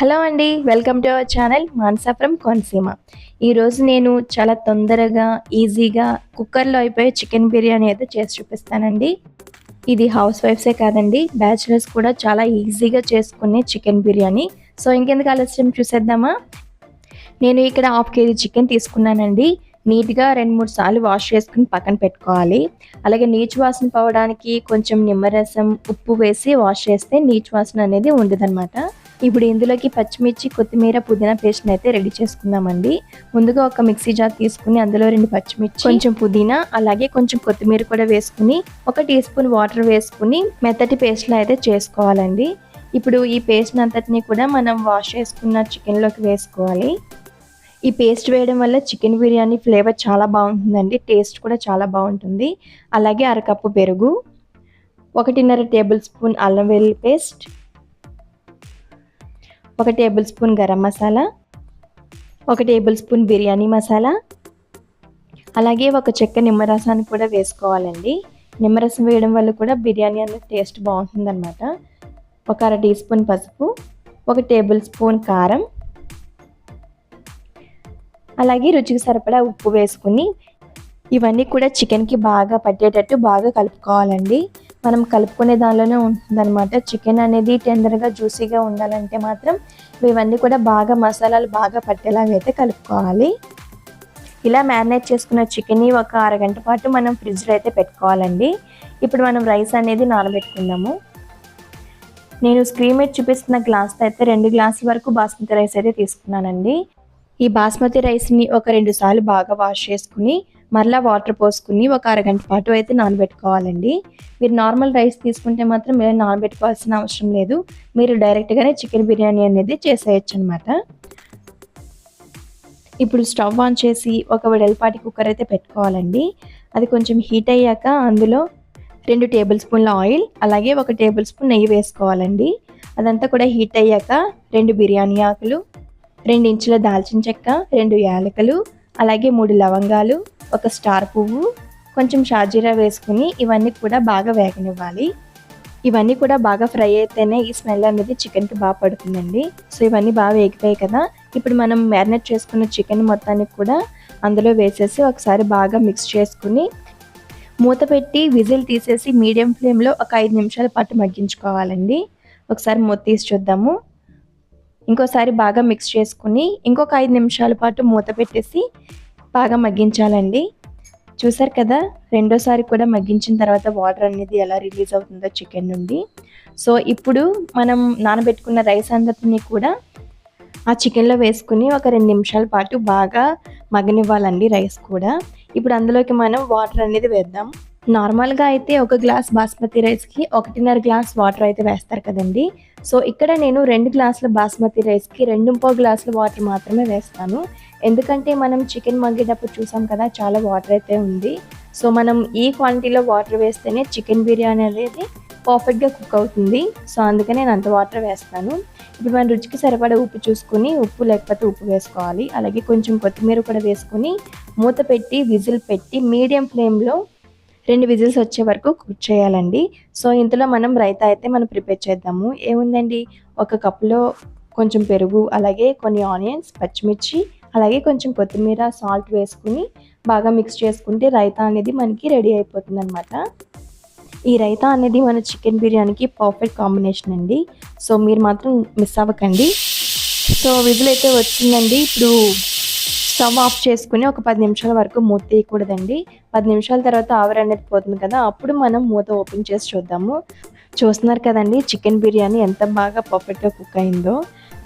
Hello అండి welcome to our channel Mansa Konaseema. ఈరోజు నేను చాలా తొందరగా ఈజీగా కుక్కర్లో అయిపోయే చికెన్ బిర్యానీ అయితే చేసి చూపిస్తానండి. ఇది హౌస్ వైఫ్సే కాదండి బ్యాచిలర్స్ కూడా చాలా ఈజీగా చేసుకునే చికెన్ బిర్యానీ. సో ఇంకెందుకు ఆలస్యం చూసేద్దామా? నేను ఇక్కడ హాఫ్ కేజీ చికెన్ తీసుకున్నానండి. నీట్గా రెండు మూడు సార్లు వాష్ చేసుకుని పక్కన పెట్టుకోవాలి. అలాగే నీచు వాసన పోవడానికి కొంచెం నిమ్మరసం ఉప్పు వేసి వాష్ చేస్తే నీచు వాసన అనేది ఉండదన్నమాట. ఇప్పుడు ఇందులోకి పచ్చిమిర్చి కొత్తిమీర పుదీనా పేస్ట్ని అయితే రెడీ చేసుకుందామండి. ముందుగా ఒక మిక్సీ జార్ తీసుకుని అందులో రెండు పచ్చిమిర్చి కొంచెం పుదీనా అలాగే కొంచెం కొత్తిమీర కూడా వేసుకుని ఒక టీ స్పూన్ వాటర్ వేసుకుని మెత్తటి పేస్ట్లో అయితే చేసుకోవాలండి. ఇప్పుడు ఈ పేస్ట్ అంతటిని కూడా మనం వాష్ చేసుకున్న చికెన్లోకి వేసుకోవాలి. ఈ పేస్ట్ వేయడం వల్ల చికెన్ బిర్యానీ ఫ్లేవర్ చాలా బాగుంటుందండి. టేస్ట్ కూడా చాలా బాగుంటుంది. అలాగే అరకప్పు పెరుగు ఒకటిన్నర టేబుల్ స్పూన్ అల్లం వెల్లుల్లి పేస్ట్ ఒక టేబుల్ స్పూన్ గరం మసాలా ఒక టేబుల్ స్పూన్ బిర్యానీ మసాలా అలాగే ఒక చెక్క నిమ్మరసాన్ని కూడా వేసుకోవాలండి. నిమ్మరసం వేయడం వల్ల కూడా బిర్యానీ అనేది టేస్ట్ బాగుంటుందన్నమాట. ఒక అర టీ స్పూన్ పసుపు ఒక టేబుల్ స్పూన్ కారం అలాగే రుచికి సరిపడా ఉప్పు వేసుకుని ఇవన్నీ కూడా చికెన్కి బాగా పట్టేటట్టు బాగా కలుపుకోవాలండి. మనం కలుపుకునే దానిలోనే ఉంటుందన్నమాట. చికెన్ అనేది టెండర్గా జ్యూసీగా ఉండాలంటే మాత్రం ఇవన్నీ కూడా బాగా మసాలాలు బాగా పట్టేలాగా అయితే కలుపుకోవాలి. ఇలా మ్యారినేట్ చేసుకున్న చికెన్ని ఒక అరగంట పాటు మనం ఫ్రిడ్జ్లో అయితే పెట్టుకోవాలండి. ఇప్పుడు మనం రైస్ అనేది నానబెట్టుకుందాము. నేను స్క్రీన్ మీద చూపిస్తున్న గ్లాస్తో అయితే రెండు గ్లాసుల వరకు బాస్మతి రైస్ అయితే తీసుకున్నానండి. ఈ బాస్మతి రైస్ని ఒక రెండు సార్లు బాగా వాష్ చేసుకుని మరలా వాటర్ పోసుకుని ఒక అరగంట పాటు అయితే నానబెట్టుకోవాలండి. మీరు నార్మల్ రైస్ తీసుకుంటే మాత్రం మీరు నానబెట్టుకోవాల్సిన అవసరం లేదు. మీరు డైరెక్ట్గానే చికెన్ బిర్యానీ అనేది చేసేయచ్చు అనమాట ఇప్పుడు స్టవ్ ఆన్ చేసి ఒక వెడల్పాటి కుక్కర్ అయితే పెట్టుకోవాలండి. అది కొంచెం హీట్ అయ్యాక అందులో రెండు టేబుల్ స్పూన్ల ఆయిల్ అలాగే ఒక టేబుల్ స్పూన్ నెయ్యి వేసుకోవాలండి. అదంతా కూడా హీట్ అయ్యాక రెండు బిర్యానీ ఆకులు రెండు ఇంచుల దాల్చిన చెక్క రెండు యాలకలు అలాగే మూడు లవంగాలు ఒక స్టార్ పువ్వు కొంచెం షాజీరా వేసుకుని ఇవన్నీ కూడా బాగా వేగనివ్వాలి. ఇవన్నీ కూడా బాగా ఫ్రై అయితేనే ఈ స్మెల్ అనేది చికెన్కి బాగా పడుతుందండి. సో ఇవన్నీ బాగా వేగిపోయాయి కదా. ఇప్పుడు మనం మ్యారినేట్ చేసుకున్న చికెన్ మొత్తానికి కూడా అందులో వేసేసి ఒకసారి బాగా మిక్స్ చేసుకుని మూత పెట్టి విజిల్ తీసేసి మీడియం ఫ్లేమ్లో ఒక ఐదు నిమిషాల పాటు మగ్గించుకోవాలండి. ఒకసారి మూత తీసి చూద్దాము. ఇంకోసారి బాగా మిక్స్ చేసుకుని ఇంకొక ఐదు నిమిషాల పాటు మూత పెట్టేసి బాగా మగ్గించాలండి. చూసారు కదా రెండోసారి కూడా మగ్గించిన తర్వాత వాటర్ అనేది ఎలా రిలీజ్ అవుతుందో చికెన్ నుండి. సో ఇప్పుడు మనం నానబెట్టుకున్న రైస్ అందరినీ కూడా ఆ చికెన్లో వేసుకుని ఒక రెండు నిమిషాల పాటు బాగా మగనివ్వాలండి రైస్ కూడా. ఇప్పుడు అందులోకి మనం వాటర్ అనేది వేద్దాం. నార్మల్గా అయితే ఒక గ్లాస్ బాస్మతి రైస్కి ఒకటిన్నర గ్లాస్ వాటర్ అయితే వేస్తారు కదండి. సో ఇక్కడ నేను రెండు గ్లాసుల బాస్మతి రైస్కి రెండు ముప్పో గ్లాసుల వాటర్ మాత్రమే వేస్తాను. ఎందుకంటే మనం చికెన్ మగ్గేటప్పుడు చూసాం కదా చాలా వాటర్ అయితే ఉంది. సో మనం ఈ క్వాంటిటీలో వాటర్ వేస్తేనే చికెన్ బిర్యానీ అనేది పర్ఫెక్ట్గా కుక్ అవుతుంది. సో అందుకని నేను అంత వాటర్ వేస్తాను. ఇప్పుడు మన రుచికి సరిపడా ఉప్పు చూసుకుని ఉప్పు లేకపోతే ఉప్పు వేసుకోవాలి. అలాగే కొంచెం కొత్తిమీర కూడా వేసుకుని మూత పెట్టి విజిల్ పెట్టి మీడియం ఫ్లేమ్లో రెండు విజిల్స్ వచ్చే వరకు కుక్ చేయాలండి. సో ఇందులో మనం రైతా అయితే మనం ప్రిపేర్ చేద్దాము. ఏముందండి? ఒక కప్లో కొంచెం పెరుగు అలాగే కొన్ని ఆనియన్స్ పచ్చిమిర్చి అలాగే కొంచెం కొత్తిమీర సాల్ట్ వేసుకుని బాగా మిక్స్ చేసుకుంటే రైతా అనేది మనకి రెడీ అయిపోతుంది అనమాట ఈ రైతా అనేది మన చికెన్ బిర్యానీకి పర్ఫెక్ట్ కాంబినేషన్ అండి. సో మీరు మాత్రం మిస్ అవ్వకండి. సో విజిల్ అయితే వచ్చిందండి. ఇప్పుడు స్టవ్ ఆఫ్ చేసుకుని ఒక పది నిమిషాల వరకు మూత తీయకూడదండి. పది నిమిషాల తర్వాత ఆవిరి అనేది పోతుంది కదా అప్పుడు మనం మూత ఓపెన్ చేసి చూద్దాము. చూస్తున్నారు కదండి చికెన్ బిర్యానీ ఎంత బాగా పర్ఫెక్ట్గా కుక్ అయిందో.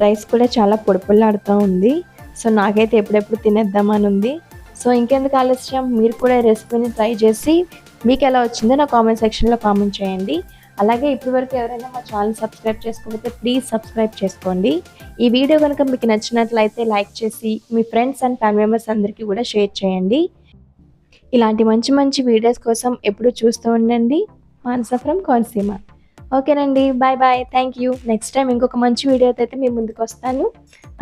రైస్ కూడా చాలా పొడిపొల్లాడుతూ ఉంది. సో నాకైతే ఎప్పుడెప్పుడు తినేద్దామని ఉంది. సో ఇంకెందుకు ఆలస్యం? మీరు కూడా రెసిపీని ట్రై చేసి మీకు ఎలా వచ్చిందో నా కామెంట్ సెక్షన్లో కామెంట్ చేయండి. అలాగే ఇప్పటివరకు ఎవరైనా మా ఛానల్ సబ్స్క్రైబ్ చేసుకోకపోతే ప్లీజ్ సబ్స్క్రైబ్ చేసుకోండి. ఈ వీడియో కనుక మీకు నచ్చినట్లయితే లైక్ చేసి మీ ఫ్రెండ్స్ అండ్ ఫ్యామిలీ మెంబర్స్ అందరికీ కూడా షేర్ చేయండి. ఇలాంటి మంచి మంచి వీడియోస్ కోసం ఎప్పుడూ చూస్తూ ఉండండి. మానస ఫ్రమ్ కోనసీమ. ఓకేనండి bye bye. Thank you. Next time ఇంకొక మంచి వీడియోతో అయితే మీ ముందుకు వస్తాను.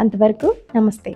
అంతవరకు నమస్తే.